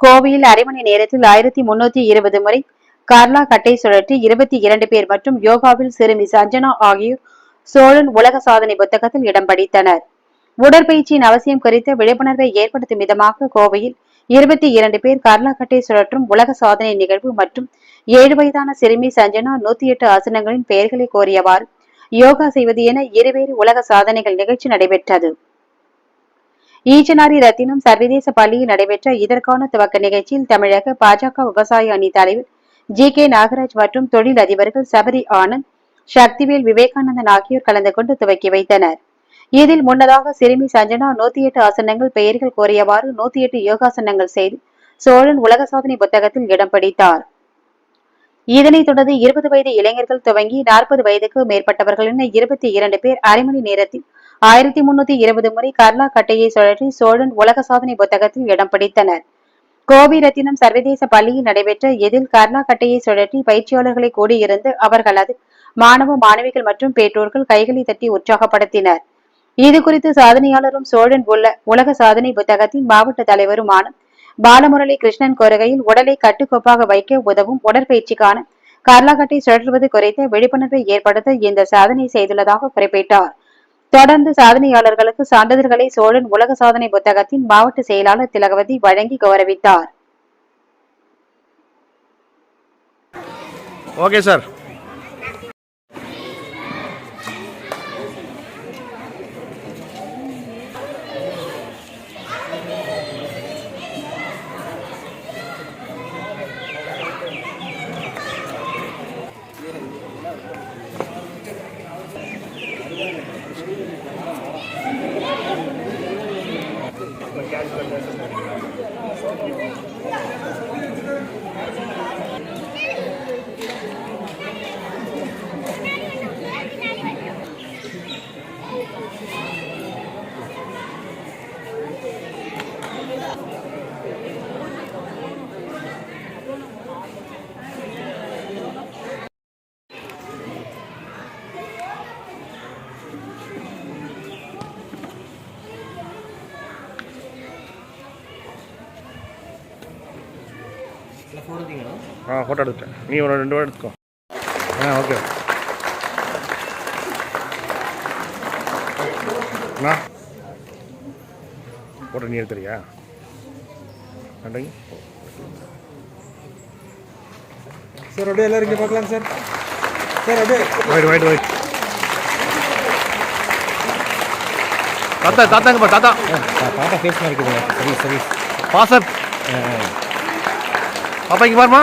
கோவையில் அரை மணி நேரத்தில் ஆயிரத்தி முன்னூத்தி இருபது முறை கார்லா கட்டை சுழற்றி இருபத்தி இரண்டு பேர் மற்றும் யோகாவில் சிறுமி சஞ்சனா ஆகியோர் சோழன் உலக சாதனை புத்தகத்தில் இடம் பிடித்தனர். உடற்பயிற்சியின் அவசியம் குறித்த விழிப்புணர்வை ஏற்படுத்தும் விதமாக கோவையில் இருபத்தி இரண்டு பேர் கர்லா கட்டை சுழற்றும் உலக சாதனை நிகழ்வு மற்றும் ஏழு வயதான சிறுமி சஞ்சனா நூத்தி எட்டு ஆசனங்களின் பெயர்களை கோரியவாறு யோகா செய்வது என இருவேறு உலக சாதனைகள் நிகழ்ச்சி நடைபெற்றது. ஈச்சனாரி ரத்தினம் சர்வதேச பள்ளியில் நடைபெற்ற இதற்கான துவக்க நிகழ்ச்சியில் தமிழக பாஜக விவசாய அணி தலைவர் ஜி கே நாகராஜ் மற்றும் தொழில் அதிபர்கள் சபரி ஆனந்த் சக்திவேல் விவேகானந்தன் ஆகியோர் கலந்து கொண்டு துவக்கி வைத்தனர். இதில் முன்னதாக சிறுமி சஞ்சனா நூத்தி எட்டு ஆசனங்கள் பெயர்கள் கோரியவாறு நூத்தி எட்டு யோகாசனங்கள் செய்து சோழன் உலக சாதனை புத்தகத்தில் இடம் பிடித்தார். இதனைத் தொடர்ந்து இருபது வயது இளைஞர்கள் துவங்கி நாற்பது வயதுக்கு மேற்பட்டவர்கள் என இருபத்தி இரண்டு பேர் அரை மணி நேரத்தில் ஆயிரத்தி முன்னூத்தி இருபது முறை கர்லா கட்டையை சுழற்றி சோழன் உலக சாதனை புத்தகத்தில் இடம் பிடித்தனர். கோபி ரத்தினம் சர்வதேச பள்ளியில் நடைபெற்ற இதில் கர்லா கட்டையை சுழற்றி பயிற்சியாளர்களை கூடியிருந்து அவர்களது மாணவ மாணவிகள் மற்றும் பெற்றோர்கள் கைகளை தட்டி உற்சாகப்படுத்தினர். இது குறித்து சாதனையாளரும் சோழன் உள்ள உலக சாதனை புத்தகத்தின் மாவட்ட தலைவருமான பாலமுரளி கிருஷ்ணன் கோருகையில் உடலை கட்டுக்கோப்பாக வைக்க உதவும் உடற்பயிற்சிக்கான கர்லாகட்டை சுழற்றுவது குறித்த விழிப்புணர்வை ஏற்படுத்த இந்த சாதனை செய்துள்ளதாக குறிப்பிட்டார். தொடர்ந்து சாதனையாளர்களுக்கு சான்றிதழ்களை சோழன் உலக சாதனை புத்தகத்தின் மாவட்ட செயலாளர் திலகவதி வழங்கி கௌரவித்தார். Okay sir. ஆ ஃபோட்டோ எடுத்துட்டேன். நீ ஒரு ரெண்டு பேர் எடுத்துக்கோ. ஆ ஓகே அண்ணா ஃபோட்டோ நீ எடுத்துறியா? நன்றி சார் அப்படியே எல்லாரும் இங்கே பார்க்கலாம் சார் சார் அப்படியே. ரைட் ரைட் ரைட் தாத்தா தாத்தாங்க பா தாத்தா. பாப்பா ஃபேஸ் மாதிரி இருக்குதுங்க. சரி சரி பாசர். பாப்பா இங்கே பாருமா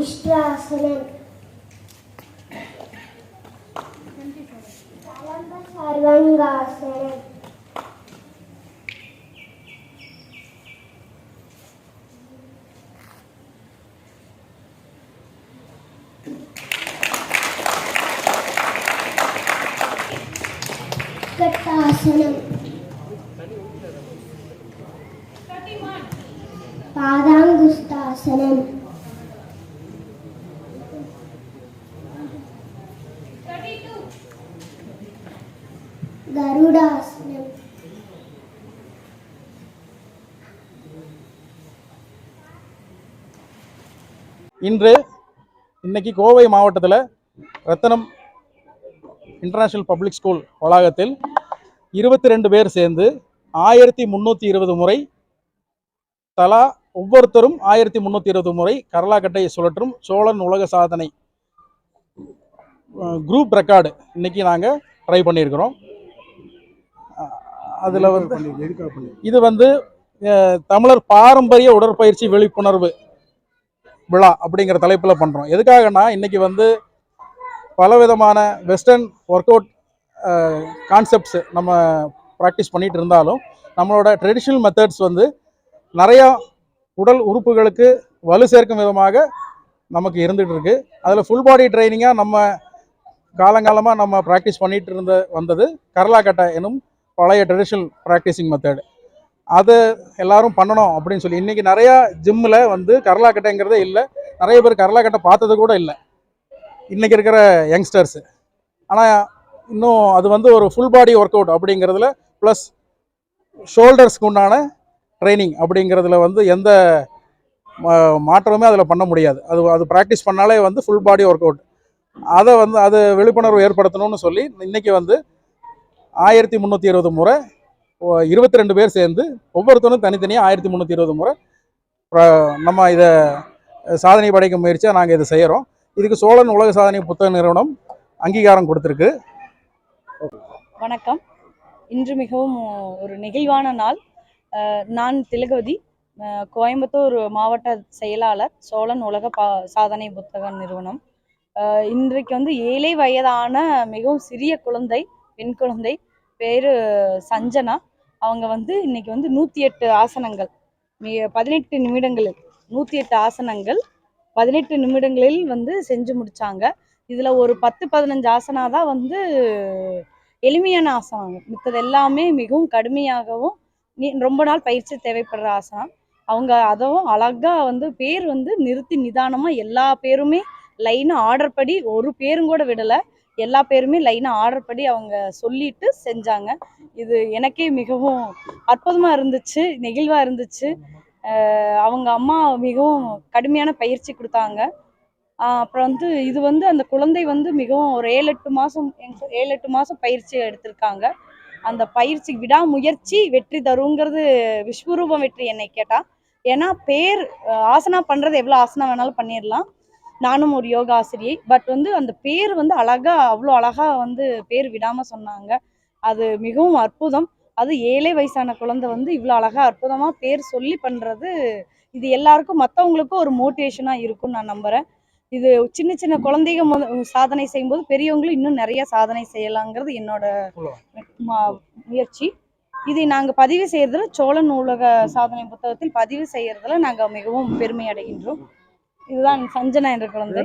ఉష్ట్రాసనం సర్వంగాసనం కట్టాసనం పాదాంగుస్తాసనం இன்று இன்னைக்கு கோவை மாவட்டத்தில் ரத்தனம் இன்டர்நேஷ்னல் பப்ளிக் ஸ்கூல் வளாகத்தில் இருபத்தி ரெண்டு பேர் சேர்ந்து ஆயிரத்தி முந்நூற்றி இருபது முறை தலா ஒவ்வொருத்தரும் ஆயிரத்தி முந்நூற்றி இருபது முறை கரலாக்கட்டையை சுழற்றும் சோழன் உலக சாதனை குரூப் ரெக்கார்டு இன்னைக்கு நாங்கள் ட்ரை பண்ணியிருக்கிறோம். அதில் வந்து இது வந்து தமிழர் பாரம்பரிய உடற்பயிற்சி விழிப்புணர்வு விழா அப்படிங்கிற தலைப்பில் பண்ணுறோம் எதுக்காகனா இன்றைக்கி வந்து பலவிதமான வெஸ்டர்ன் ஒர்க் அவுட் கான்செப்ட்ஸ் நம்ம ப்ராக்டிஸ் பண்ணிகிட்டு இருந்தாலும் நம்மளோட ட்ரெடிஷ்னல் மெத்தட்ஸ் வந்து நிறையா உடல் உறுப்புகளுக்கு வலு சேர்க்கும் விதமாக நமக்கு இருந்துகிட்டு இருக்குது அதில் ஃபுல் பாடி ட்ரைனிங்காக நம்ம காலங்காலமாக நம்ம ப்ராக்டிஸ் பண்ணிகிட்டு இருந்த வந்தது கரலாக்கட்டை எனும் பழைய ட்ரெடிஷ்னல் ப்ராக்டிஸிங் மெத்தடு அதை எல்லாரும் பண்ணணும் அப்படின்னு சொல்லி. இன்றைக்கி நிறையா ஜிம்மில் வந்து கரலாக்கட்டைங்கிறதே இல்லை. நிறைய பேர் கரலாக்கட்டை பார்த்தது கூட இல்லை. இன்றைக்கி இருக்கிற யங்ஸ்டர்ஸு ஆனால் இன்னும் அது வந்து ஒரு ஃபுல் பாடி ஒர்க் அவுட் அப்படிங்கிறதுல ப்ளஸ் ஷோல்டர்ஸ்க்கு உண்டான ட்ரைனிங் அப்படிங்கிறதுல வந்து எந்த மா- மாற்றமுமே அதில் பண்ண முடியாது. அது அது ப்ராக்டிஸ் பண்ணாலே வந்து ஃபுல் பாடி ஒர்க் அவுட் அதை வந்து அது விழிப்புணர்வு ஏற்படுத்தணும்னு சொல்லி இன்னைக்கு வந்து ஆயிரத்தி முந்நூற்றி இருபது முறை இருபத்தி ரெண்டு பேர் சேர்ந்து ஒவ்வொருத்தரும் தனித்தனியாக ஆயிரத்தி முந்நூற்றி இருபது முறை நம்ம இதை சாதனை படைக்கும் முயற்சியாக நாங்கள் இதை செய்கிறோம் இதுக்கு சோழன் உலக சாதனை புத்தக நிறுவனம் அங்கீகாரம் கொடுத்துருக்கு. வணக்கம். இன்று மிகவும் ஒரு நெகிழ்வான நாள். நான் திலகவதி கோயம்புத்தூர் மாவட்ட செயலாளர் சோழன் உலக பா சாதனை புத்தக நிறுவனம். இன்றைக்கு வந்து ஏழை வயதான மிகவும் சிறிய குழந்தை பெண் குழந்தை பேர் சஞ்சனா. அவங்க வந்து இன்னைக்கு வந்து நூற்றி எட்டு ஆசனங்கள். மிக பதினெட்டு நிமிடங்களில் நூற்றி எட்டு ஆசனங்கள் பதினெட்டு நிமிடங்களில் வந்து செஞ்சு முடித்தாங்க இதில் ஒரு பத்து பதினஞ்சு ஆசனா தான் வந்து எளிமையான ஆசனம் மித்தது எல்லாமே மிகவும் கடுமையாகவும் நீ ரொம்ப நாள் பயிற்சி தேவைப்படுற ஆசனம். அவங்க அதுவும் அழகாக வந்து பேர் வந்து நிறுத்தி நிதானமாக எல்லா பேருமே லைனாக ஆர்டர் படி ஒரு பேரும் கூட விடலை. எல்லா பேருமே லைனாக ஆர்டர் படி அவங்க சொல்லிட்டு செஞ்சாங்க. இது எனக்கே மிகவும் அற்புதமாக இருந்துச்சு நெகிழ்வாக இருந்துச்சு. அவங்க அம்மா மிகவும் கடுமையான பயிற்சி கொடுத்தாங்க. அப்புறம் வந்து இது வந்து அந்த குழந்தை வந்து மிகவும் ஒரு ஏழு எட்டு மாதம் ஏழு எட்டு மாதம் பயிற்சி எடுத்திருக்காங்க. அந்த பயிற்சி விடாமுயற்சி வெற்றி தருங்கிறது விஸ்வரூபம் வெற்றி என்னை கேட்டால் ஏன்னா பேர் ஆசனா பண்ணுறது எவ்வளோ ஆசனா வேணாலும் பண்ணிடலாம் நானும் ஒரு யோகா ஆசிரியை பட் வந்து அந்த பேர் வந்து அழகா அவ்வளோ அழகா வந்து பேர் விடாமல் சொன்னாங்க. அது மிகவும் அற்புதம். அது ஏழை வயசான குழந்தை வந்து இவ்வளோ அழகா அற்புதமாக பேர் சொல்லி பண்ணுறது இது எல்லாருக்கும் மற்றவங்களுக்கும் ஒரு மோட்டிவேஷனாக இருக்கும்னு நான் நம்புகிறேன் இது சின்ன சின்ன குழந்தைங்க சாதனை செய்யும்போது பெரியவங்களும் இன்னும் நிறைய சாதனை செய்யலாங்கிறது என்னோட முயற்சி. இதை நாங்கள் பதிவு செய்யறதுல சோழன் நூலக சாதனை புத்தகத்தில் பதிவு செய்யறதுல நாங்கள் மிகவும் பெருமை அடைகின்றோம். இதுதான் சஞ்சனா என்ற குழந்தை.